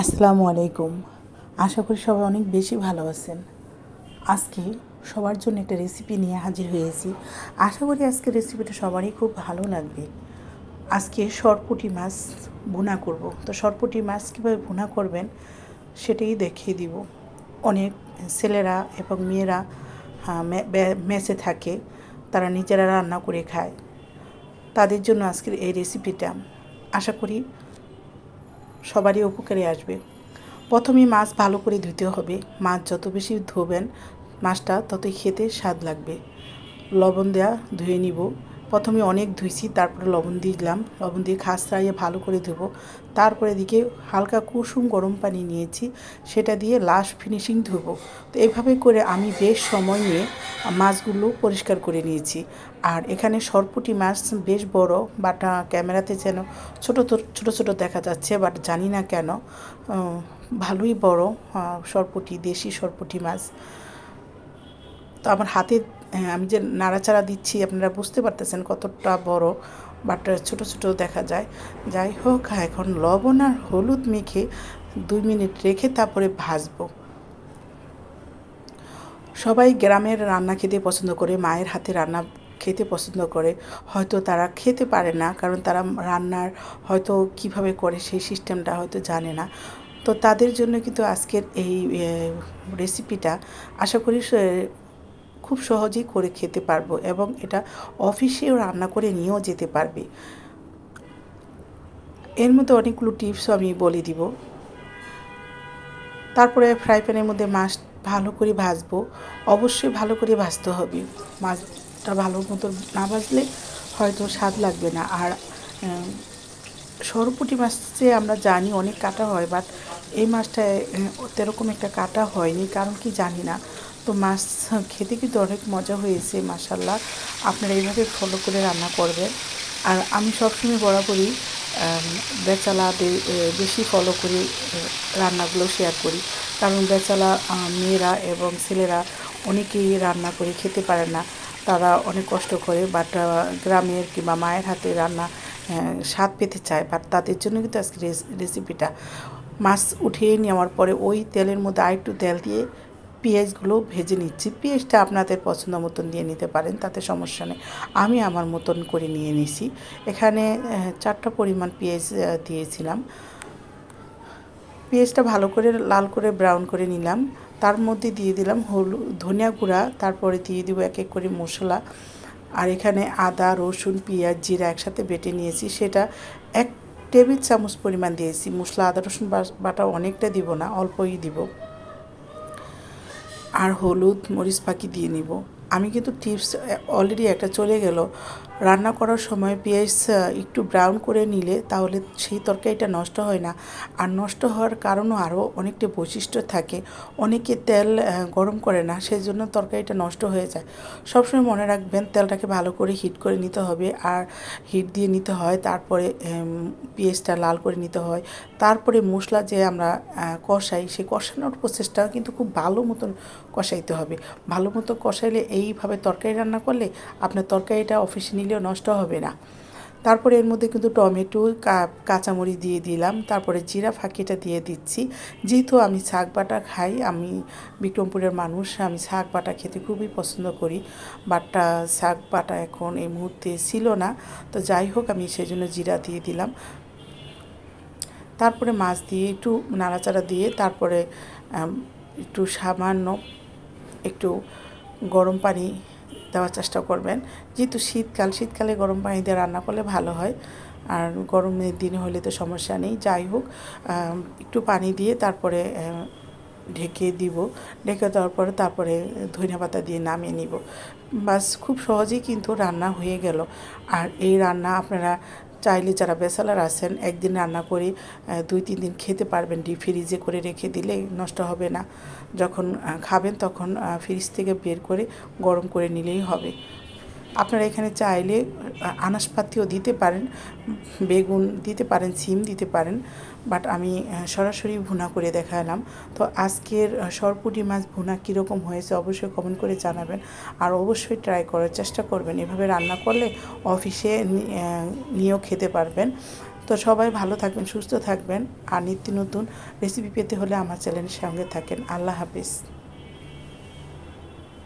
আসসালামু আলাইকুম। আশা করি সবাই অনেক বেশি ভালো আছেন। আজকে সবার জন্য একটা রেসিপি নিয়ে হাজির হয়েছি। আশা করি আজকে রেসিপিটা সবারই খুব ভালো লাগবে। আজকে সরপুটি মাছ ভুনা করব। তো সরপুটি মাছ কীভাবে ভুনা করবেন সেটাই দেখিয়ে দিব। অনেক ছেলেরা এবং মেয়েরা হ্যাঁ, মেসে থাকে। তারা নিজেরা রান্না করে খায়। তাদের জন্য আজকের এই রেসিপিটা আশা করি সবারই উপকারে আসবে। প্রথমে মাছ ভালো করে ধুতে হবে। মাছ যত বেশি ধোবেন, মাছটা ততই খেতে স্বাদ লাগবে। লবণ দেওয়া ধুয়ে নিব। প্রথমে অনেক ধুইছি, তারপরে লবণ দিয়ে দিলাম। লবণ দিয়ে খাস ছাড়িয়ে ভালো করে ধুবো। তারপরে দিকে হালকা কুসুম গরম পানি নিয়েছি, সেটা দিয়ে লাস্ট ফিনিশিং ধুবো। তো এইভাবে করে আমি বেশ সময় নিয়ে মাছগুলো পরিষ্কার করে নিয়েছি। আর এখানে সরপুটি মাছ বেশ বড়, বাট ক্যামেরাতে যেন ছোট ছোট ছোট দেখা যাচ্ছে, বাট জানি না কেন ভালোই বড় সরপুটি, দেশি সরপুটি মাছ। তো আমার হাতে আমি যে নাড়াচাড়া দিচ্ছি, আপনারা বুঝতে পারতেছেন কতটা বড় বাট ছোট ছোট দেখা যায়। যাই হোক, এখন লবণ আর হলুদ মেখে দুই মিনিট রেখে তারপরে ভাজবো। সবাই গ্রামের রান্না খেতে পছন্দ করে, মায়ের হাতে রান্না খেতে পছন্দ করে। হয়তো তারা খেতে পারে না, কারণ তারা রান্নার হয়তো কীভাবে করে সেই সিস্টেমটা হয়তো জানে না। তো তাদের জন্য কিন্তু আজকের এই রেসিপিটা আশা করি খুব সহজেই করে খেতে পারব এবং এটা অফিসেও রান্না করে নিয়েও যেতে পারবে। এর মধ্যে অনেকগুলো টিপসও আমি বলে দিব। তারপরে ফ্রাই প্যানের মধ্যে মাছ ভালো করে ভাজবো। অবশ্যই ভালো করে ভাজতে হবে। মাছটা ভালো মতো না ভাজলে হয়তো স্বাদ লাগবে না। আর সরপুটি মাছে আমরা জানি অনেক কাটা হয়, বাট এই মাছটায় তেরকম একটা কাটা হয়নি। কারণ কি জানি না? তো মাছ খেতে কিন্তু অনেক মজা হয়েছে মাসাল্লাহ আপনারা এইভাবে ফলো করে রান্না করবেন। আর আমি সবসময় বরাবরই বেচালা বেশি ফলো করে রান্নাগুলো শেয়ার করি। কারণ বেচালা মেয়েরা এবং ছেলেরা অনেকেই রান্না করে খেতে পারে না। তারা অনেক কষ্ট করে বাট গ্রামের কিংবা মায়ের হাতে রান্না স্বাদ পেতে চায়। বাট তাদের জন্য কিন্তু আজকে রেস- রেসিপিটা মাছ উঠিয়ে নেওয়ার পরে ওই তেলের মধ্যে আরেকটু তেল দিয়ে পেঁয়াজগুলো ভেজে নিচ্ছি। পেঁয়াজটা আপনাদের পছন্দ মতন দিয়ে নিতে পারেন, তাতে সমস্যা নেই। আমি আমার মতন করে নিয়ে নিছি। এখানে চারটা পরিমাণ পেঁয়াজ দিয়েছিলাম। পেঁয়াজটা ভালো করে লাল করে ব্রাউন করে নিলাম। তার মধ্যে দিয়ে দিলাম হলুদ, ধনিয়া গুঁড়া, তারপরে দিয়ে দিব এক এক করে মশলা। আর এখানে আদা, রসুন, পেঁয়াজ, জিরা একসাথে বেটে নিয়েছি। সেটা এক টেবিল চামচ পরিমাণ দিয়েছি। মশলা, আদা, রসুন বাটা অনেকটা দিব না, অল্পই দিব। আর হলুদ মরিচ পাখি দিয়ে নিব। আমি কিন্তু টিপস অলরেডি একটা চলে গেল। রান্না করার সময় পেঁয়াজ একটু ব্রাউন করে নিলে তাহলে সেই তরকারিটা নষ্ট হয় না। আর নষ্ট হওয়ার কারণও আরও অনেকটা বৈশিষ্ট্য থাকে। অনেকে তেল গরম করে না সেই জন্য তরকারিটা নষ্ট হয়ে যায়। সবসময় মনে রাখবেন তেলটাকে ভালো করে হিট করে নিতে হবে। আর হিট দিয়ে নিতে হয়, তারপরে পেঁয়াজটা লাল করে নিতে হয়। তারপরে মশলা যে আমরা কষাই, সেই কষানোর প্রসেসটা কিন্তু খুব ভালো মতন কষাইতে হবে। ভালো মতো কষাইলে এইভাবে তরকারি রান্না করলে আপনার তরকারিটা অফিসে নিলেও নষ্ট হবে না। তারপরে এর মধ্যে কিন্তু টমেটো কাঁচামরিচ দিয়ে দিলাম। তারপরে জিরা ফাঁকিটা দিয়ে দিচ্ছি। যেহেতু আমি শাক বাটা খাই, আমি বিক্রমপুরের মানুষ, আমি শাক বাটা খেতে খুবই পছন্দ করি। বাটটা শাক বাটা এখন এই মুহূর্তে ছিল না। তো যাই হোক, আমি সেজন্য জিরা দিয়ে দিলাম। তারপরে মাছ দিয়ে একটু নাড়াচাড়া দিয়ে তারপরে একটু সামান্য একটু গরম পানি দেওয়ার চেষ্টা করবেন। যেহেতু শীতকাল, শীতকালে গরম পানি দিয়ে রান্না করলে ভালো হয়। আর গরমের দিনে হলে তো সমস্যা নেই। যাই হোক একটু পানি দিয়ে তারপরে ঢেকে দিব। ঢেকে দেওয়ার পরে তারপরে ধনিয়া পাতা দিয়ে নামিয়ে নিব। বাস খুব সহজেই কিন্তু রান্না হয়ে গেল। আর এই রান্না আপনারা চাইলে যারা বেসালার আছেন, একদিন রান্না করে দুই, তিন দিন খেতে পারবেন। ডিপ ফ্রিজে করে রেখে দিলে নষ্ট হবে না। যখন খাবেন তখন ফ্রিজ থেকে বের করে গরম করে নিলেই হবে। আপনারা এখানে চাইলে আনাসপাতিও দিতে পারেন, বেগুন দিতে পারেন, সিম দিতে পারেন, বাট আমি সরাসরি ভুনা করে দেখালাম। তো আজকের সরপুটি মাছ ভুনা কীরকম হয়েছে অবশ্যই কমেন্ট করে জানাবেন। আর অবশ্যই ট্রাই করার চেষ্টা করবেন। এভাবে রান্না করলে অফিসে নিয়েও খেতে পারবেন। তো সবাই ভালো থাকবেন, সুস্থ থাকবেন। আর নিত্য নতুন রেসিপি পেতে হলে আমার চ্যানেলের সঙ্গে থাকেন। আল্লাহ হাফিজ।